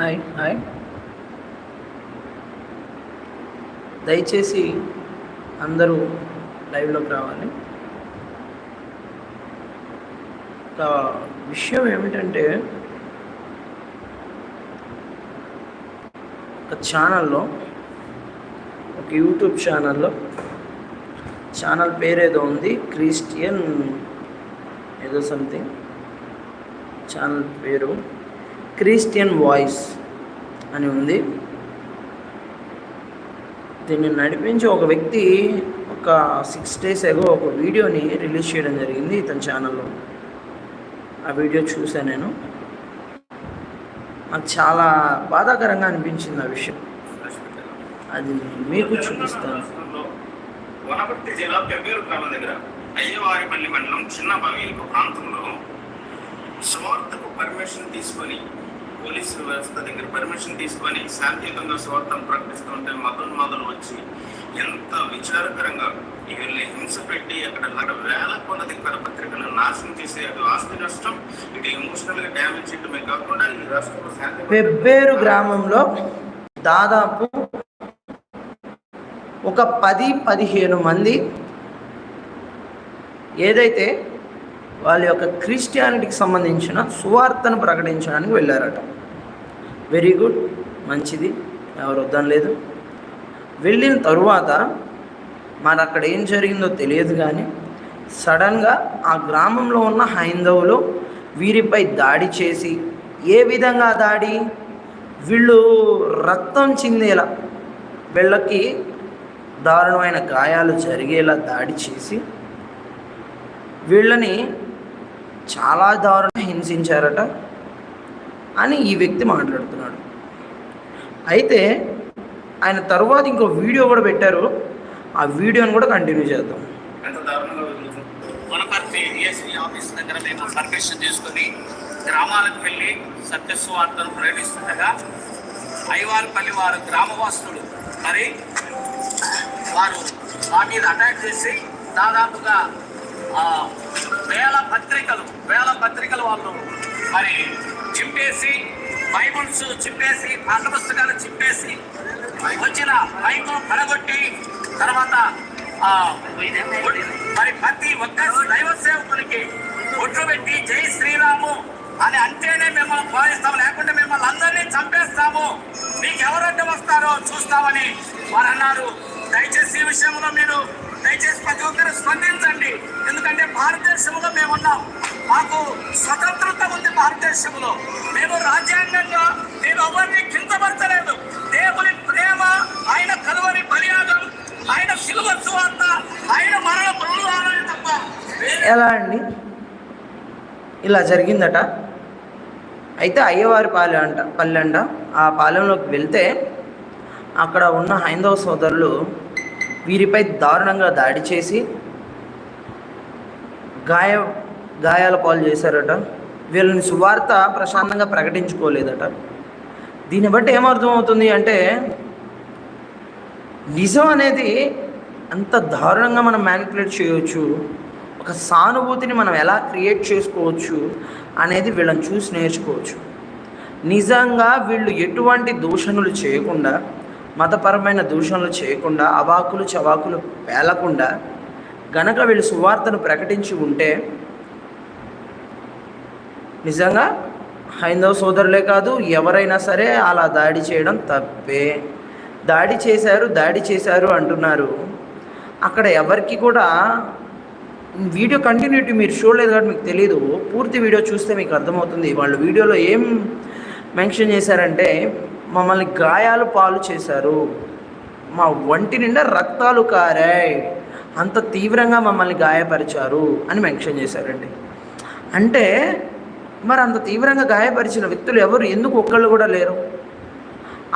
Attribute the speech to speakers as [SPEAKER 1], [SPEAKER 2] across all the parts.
[SPEAKER 1] Hi hi దయచేసి అందరూ లైవ్లోకి రావాలి. ఒక విషయం ఏమిటంటే ఒక ఛానల్లో ఒక యూట్యూబ్ ఛానల్లో ఛానల్ పేరు ఏదో ఉంది క్రిస్టియన్ ఏదో సంథింగ్ ఛానల్ పేరు. క్రిస్టియన్ వాయిస్ అని ఉంది. దీన్ని నడిపించి ఒక వ్యక్తి ఒక సిక్స్ డేస్ ఎగో ఒక వీడియోని రిలీజ్ చేయడం జరిగింది ఇతని ఛానల్లో. ఆ వీడియో చూశాను నేను. నాకు చాలా బాధాకరంగా అనిపించింది ఆ విషయం. అది మీకు చూపిస్తాను.
[SPEAKER 2] వనపర్తి జిల్లా పెబ్బేరు గ్రామం దగ్గర అయ్యవారిపల్లి మండలం చిన్న బవీల్పు ప్రాంతంలో స్వార్థకు పర్మిషన్ తీసుకొని పోలీసు వ్యవస్థ దగ్గర పర్మిషన్ తీసుకొని శాంతియుతంగా స్వార్థం ప్రకటిస్తుంటే మతోన్మాదులు వచ్చి ఎంత విచారకరంగా వీళ్ళని హింస పెట్టి అక్కడ వేల కొలది కరపత్రికలు నాశనం చేసే అటు ఆస్తి నష్టం ఇటు ఎమోషనల్గా డ్యామేజ్ చేయడమే కాకుండా ఈ రాష్ట్రంలో శాంతి
[SPEAKER 1] పెబ్బేరు గ్రామంలో దాదాపు ఒక పది పదిహేను మంది ఏదైతే వాళ్ళ యొక్క క్రిస్టియానిటీకి సంబంధించిన సువార్తను ప్రకటించడానికి వెళ్ళారట. వెరీ గుడ్ మంచిది ఎవరు వద్దనలేదు వెళ్ళిన తరువాత మరి అక్కడ ఏం జరిగిందో తెలియదు కానీ సడన్గా ఆ గ్రామంలో ఉన్న హైందవులు వీరిపై దాడి చేసి ఏ విధంగా దాడి? వీళ్ళు రక్తం చిందేలా వీళ్ళకి దారుణమైన గాయాలు జరిగేలా దాడి చేసి వీళ్ళని చాలా దారుణంగా హింసించారట. అని ఈ వ్యక్తి మాట్లాడుతున్నాడు. అయితే ఆయన తర్వాత ఇంకో వీడియో కూడా పెట్టారు. ఆ వీడియోని కూడా కంటిన్యూ చేద్దాం.
[SPEAKER 2] ఎంత దారుణంగా
[SPEAKER 3] వనపర్తి డిఎస్పీ ఆఫీస్ దగ్గర మేము పర్మిషన్ తీసుకుని గ్రామాలకు వెళ్ళి సత్యస్వార్తను ప్రకటిస్తుండగా ఐవాల్పల్లి వారు గ్రామవాసులు మరి వారు మా మీద అటాక్ చేసి దాదాపుగా వేల పత్రికలు వేల పత్రికలు వాళ్ళు మరి చింపేసి బైబుల్స్ చింపేసి పాఠ పుస్తకాలు చింపేసి వచ్చిన బైబుల్ పడగొట్టి తర్వాత మరి ప్రతి ఒక్క దైవ సేవకునికి ఒట్లు పెట్టి జై శ్రీరాము అని అంటేనే మిమ్మల్ని పోలిస్తాము లేకుంటే మిమ్మల్ని అందరినీ చంపేస్తాము. మీకు ఎవరంటే వస్తారో చూస్తామని వారు అన్నారు. దయచేసి ఈ విషయంలో మీరు దయచేసి ప్రతి ఒక్కరు స్పందించండి. ఎందుకంటే భారతదేశంలో మేము ఉన్నాం మాకు స్వతంత్రత ఉంది భారతదేశంలో. మేము రాజ్యాంగంగా మేము ఎవరిని కిందపరచలేదు దేవుని ప్రేమ ఆయన కలువని బలియాగం ఆయన శిలువ సువార్త ఆయన మరణ బృందాలనే తప్ప
[SPEAKER 1] ఎలా అండి? ఇలా జరిగిందట. అయితే అయ్యవారి పాలె అంట పల్లె అంట ఆ పాలెంలోకి వెళ్తే అక్కడ ఉన్న హైందవ సోదరులు వీరిపై దారుణంగా దాడి చేసి గాయ గాయాల పాలు చేశారట. వీళ్ళని సువార్త ప్రశాంతంగా ప్రకటించుకోలేదట. దీన్ని బట్టి ఏమర్థం అవుతుంది అంటే నిజం అనేది అంత దారుణంగా మనం మ్యానిపులేట్ చేయవచ్చు ఒక సానుభూతిని మనం ఎలా క్రియేట్ చేసుకోవచ్చు అనేది వీళ్ళని చూసి నేర్చుకోవచ్చు. నిజంగా వీళ్ళు ఎటువంటి దూషణలు చేయకుండా మతపరమైన దూషణలు చేయకుండా అవాకులు చవాకులు పేలకుండా గనక వీళ్ళు సువార్తను ప్రకటించి ఉంటే నిజంగా హైందవ సోదరులే కాదు ఎవరైనా సరే అలా దాడి చేయడం తప్పే. దాడి చేశారు దాడి చేశారు అంటున్నారు. అక్కడ ఎవరికి కూడా వీడియో కంటిన్యూటీ మీరు చూడలేదు కాబట్టి మీకు తెలియదు పూర్తి వీడియో చూస్తే మీకు అర్థమవుతుంది. వాళ్ళు వీడియోలో ఏం మెన్షన్ చేశారంటే మమ్మల్ని గాయాలు పాలు చేశారు. మా ఒంటి నిండా రక్తాలు కారాయి. అంత తీవ్రంగా మమ్మల్ని గాయపరిచారు అని మెన్షన్ చేశారండి. అంటే మరి అంత తీవ్రంగా గాయపరిచిన వ్యక్తులు ఎవరు? ఎందుకు ఒక్కళ్ళు కూడా లేరు?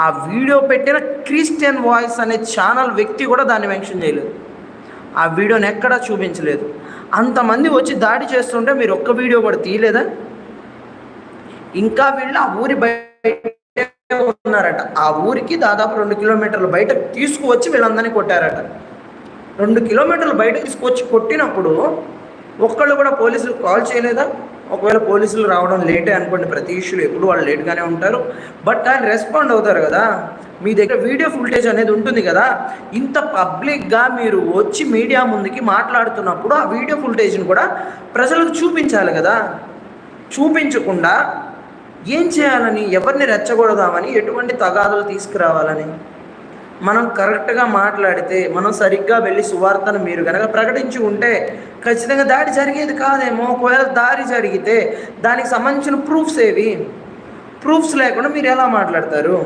[SPEAKER 1] ఆ వీడియో పెట్టిన క్రిస్టియన్ వాయిస్ అనే ఛానల్ వ్యక్తి కూడా దాన్ని మెన్షన్ చేయలేదు. ఆ వీడియోని ఎక్కడా చూపించలేదు. అంతమంది వచ్చి దాడి చేస్తుంటే మీరు ఒక్క వీడియో కూడా తీయలేదా? ఇంకా వీళ్ళు ఆ ఊరి బయట ఉన్నారట. ఆ ఊరికి దాదాపు రెండు కిలోమీటర్లు బయట తీసుకువచ్చి వీళ్ళందరినీ కొట్టారట. రెండు కిలోమీటర్లు బయట తీసుకొచ్చి కొట్టినప్పుడు ఒక్కళ్ళు కూడా పోలీసులు కాల్ చేయలేదా? ఒకవేళ పోలీసులు రావడం లేటే అనుకోండి ప్రతి ఇష్యూలో ఎప్పుడు వాళ్ళు లేట్గానే ఉంటారు. బట్ ఆయన రెస్పాండ్ అవుతారు కదా. మీ దగ్గర వీడియో ఫుటేజ్ అనేది ఉంటుంది కదా. ఇంత పబ్లిక్గా మీరు వచ్చి మీడియా ముందుకి మాట్లాడుతున్నప్పుడు ఆ వీడియో ఫుటేజ్ని కూడా ప్రజలకు చూపించాలి కదా. చూపించకుండా ఏం చేయాలని ఎవరిని రెచ్చగొడదామని ఎటువంటి తగాదులు తీసుకురావాలని? మనం కరెక్ట్గా మాట్లాడితే మనం సరిగ్గా వెళ్ళి సువార్తను మీరు కనుక ప్రకటించి ఉంటే ఖచ్చితంగా దాడి జరిగేది కాదేమో. ఒకవేళ దాడి జరిగితే దానికి సంబంధించిన ప్రూఫ్స్ ఏవి? ప్రూఫ్స్ లేకుండా మీరు ఎలా మాట్లాడతారు?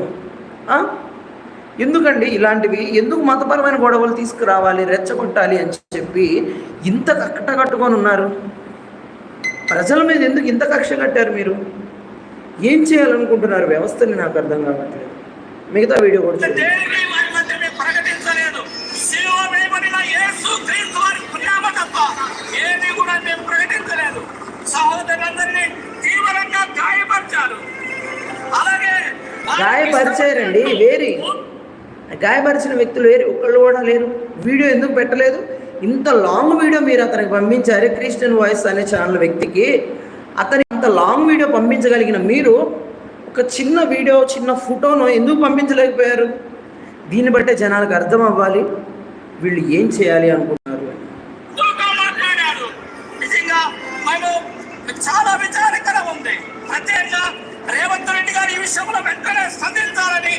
[SPEAKER 1] ఎందుకండి ఇలాంటివి? ఎందుకు మతపరమైన గొడవలు తీసుకురావాలి రెచ్చగొట్టాలి అని చెప్పి ఇంత కట్ట కట్టుకొని ఉన్నారు? ప్రజల మీద ఎందుకు ఇంత కక్ష కట్టారు మీరు? ఏం చేయాలనుకుంటున్నారు? వ్యవస్థని నాకు అర్థం కావట్లేదు. మిగతా వీడియో కూడా
[SPEAKER 3] క్రీస్తు వారి ప్రేమ తప్ప ఏది కూడా మేము ప్రకటించలేదు. సహోదరులందరినీ తీవ్రంగా గాయపరిచారు. అలాగే
[SPEAKER 1] గాయపరిచారండి వేరే. గాయపరిచిన వ్యక్తులు వేరు ఒక్కళ్ళు కూడా లేరు. వీడియో ఎందుకు పెట్టలేదు? ఇంత లాంగ్ వీడియో మీరు అతనికి పంపించారు క్రిస్టియన్ వాయిస్ అనే ఛానల్ వ్యక్తికి. అతని అంత లాంగ్ వీడియో పంపించగలిగిన మీరు ఒక చిన్న వీడియో చిన్న ఫోటోను ఎందుకు పంపించలేకపోయారు? దీన్ని బట్టే జనాలకు అర్థం అవ్వాలి. వీళ్ళు ఏం చేయాలి అనుకుంటున్నారు
[SPEAKER 3] మాట్లాడాడు నిజంగా మేము చాలా విచారకరం ఉంది. ప్రత్యేకంగా రేవంత్ రెడ్డి గారు ఈ విషయంలో వెంటనే స్పందించాలని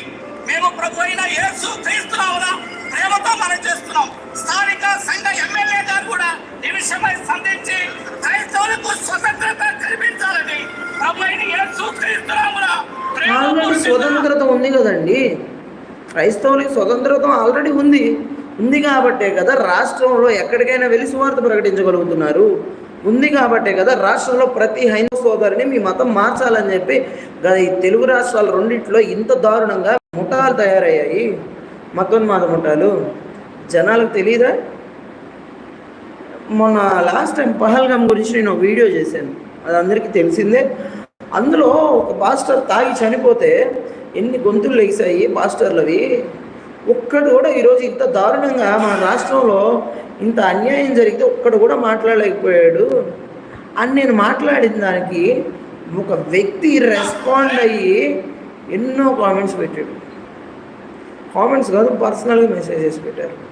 [SPEAKER 3] మేము ప్రభు అయిన యేసు క్రీస్తునామన ప్రేమతో మనం చేస్తున్నాం. స్థానిక సంఘ ఎమ్మెల్యే గారు కూడా ఈ విషయమై స్పందించి క్రైస్తవులకు స్వతంత్రత కల్పించాలని ప్రభు అయిన యేసు క్రీస్తునామన
[SPEAKER 1] ఆల్రెడీ స్వతంత్రత ఉంది కదండి. క్రైస్తవులకి స్వతంత్రత ఆల్రెడీ ఉంది. ఉంది కాబట్టే కదా రాష్ట్రంలో ఎక్కడికైనా వెళ్ళి సువార్త ప్రకటించగలుగుతున్నారు. ఉంది కాబట్టే కదా రాష్ట్రంలో ప్రతి హైందవ సోదరిని మీ మతం మార్చాలని చెప్పి ఈ తెలుగు రాష్ట్రాల రెండిట్లో ఇంత దారుణంగా ముఠాలు తయారయ్యాయి. మతోన్మాద ముఠాలు. జనాలకు తెలియదా మొన్న లాస్ట్ టైం పహల్గామ్ గురించి నేను వీడియో చేశాను. అది అందరికీ తెలిసిందే. అందులో ఒక పాస్టర్ తాగి చనిపోతే ఎన్ని గొంతులు లెగిసాయి పాస్టర్లవి? ఒక్కడు కూడా ఈరోజు ఇంత దారుణంగా మన రాష్ట్రంలో ఇంత అన్యాయం జరిగితే ఒక్కడు కూడా మాట్లాడలేకపోయాడు. అని నేను మాట్లాడిన దానికి ఒక వ్యక్తి రెస్పాండ్ అయ్యి ఎన్నో కామెంట్స్ పెట్టాడు. కామెంట్స్ కాదు పర్సనల్గా మెసేజెస్ పెట్టారు.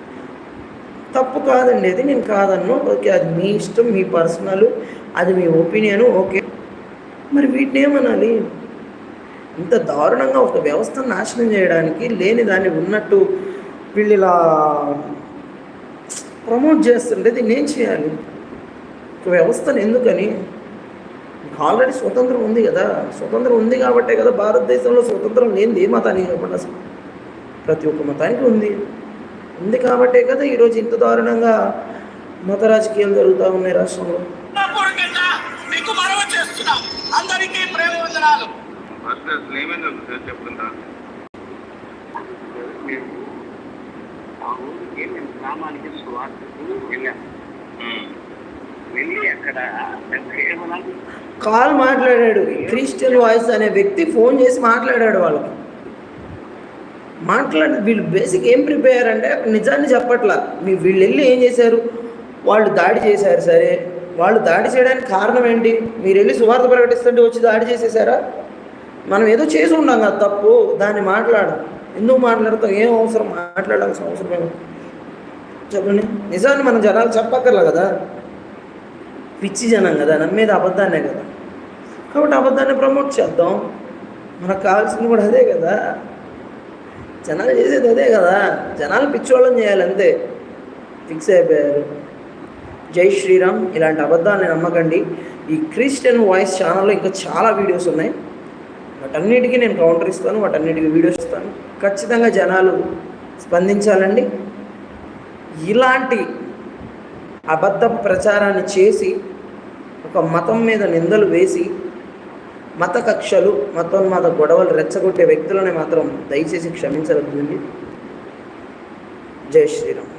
[SPEAKER 1] తప్పు కాదండి అది నేను కాదన్ను. ఓకే అది మీ ఇష్టం మీ పర్సనల్ అది మీ ఒపీనియన్ ఓకే. మరి వీటిని ఏమనాలి? ఇంత దారుణంగా ఒక వ్యవస్థను నాశనం చేయడానికి లేని దాన్ని ఉన్నట్టు వీళ్ళు ఇలా ప్రమోట్ చేస్తుంటే దీన్ని ఏం చేయాలి? ఒక వ్యవస్థను ఎందుకని? ఆల్రెడీ స్వతంత్రం ఉంది కదా. స్వతంత్రం ఉంది కాబట్టే కదా భారతదేశంలో స్వతంత్రం లేనిది ఏ మతానికి చెప్పండి అసలు ప్రతి ఒక్క మతానికి ఉంది. ఉంది కాబట్టే కదా ఈరోజు ఇంత దారుణంగా మత రాజకీయాలు జరుగుతూ ఉన్నాయి రాష్ట్రంలో.
[SPEAKER 3] అందరికీ ప్రేమ వందనాలు.
[SPEAKER 2] ఫస్ట్ అసలు ఏమైందో సార్ చెప్పుకుంటా?
[SPEAKER 4] మేము ఆ ఊరికి మేము గ్రామానికి సువార్తకు వెళ్ళాము వెళ్ళి అక్కడ కేవలం
[SPEAKER 1] కాల్ మాట్లాడాడు. క్రిస్టియన్ వాయిస్ అనే వ్యక్తి ఫోన్ చేసి మాట్లాడాడు వాళ్ళకి. మాట్లాడి వీళ్ళు బేసిక్ ఏం ప్రిపేర్ అంటే నిజాన్ని చెప్పట్లా. మీ వీళ్ళు వెళ్ళి ఏం చేశారు? వాళ్ళు దాడి చేశారు సరే. వాళ్ళు దాడి చేయడానికి కారణం ఏంటి? మీరు వెళ్ళి సువార్త ప్రకటిస్తుంటే వచ్చి దాడి చేసేసారా? మనం ఏదో చేసి ఉన్నాం కదా తప్పు దాన్ని మాట్లాడు. ఎందుకు మాట్లాడతాం ఏం అవసరం? మాట్లాడాల్సిన అవసరం ఏమో చెప్పండి. నిజాన్ని మనం జనాలు చెప్పక్కర్లే కదా? పిచ్చి జనం కదా నమ్మేది అబద్ధాన్నే కదా. కాబట్టి అబద్ధాన్ని ప్రమోట్ చేద్దాం. మనకు కావాల్సింది కూడా అదే కదా. జనాలు చేసేది అదే కదా. జనాలు పిచ్చోళ్ళని చేయాలి అంతే. ఫిక్స్ అయిపోయారు. జై శ్రీరామ్. ఇలాంటి అబద్ధాన్ని నమ్మకండి. ఈ క్రిస్టియన్ వాయిస్ ఛానల్లో ఇంకా చాలా వీడియోస్ ఉన్నాయి. వాటన్నిటికీ నేను కౌంటర్ ఇస్తాను వాటన్నిటికీ వీడియోస్ ఇస్తాను. ఖచ్చితంగా జనాలు స్పందించాలండి. ఇలాంటి అబద్ధ ప్రచారాన్ని చేసి ఒక మతం మీద నిందలు వేసి మత కక్షలు మతోన్మాద గొడవలు రెచ్చగొట్టే వ్యక్తులని మాత్రం దయచేసి క్షమించవద్దండి. జై శ్రీరామ్.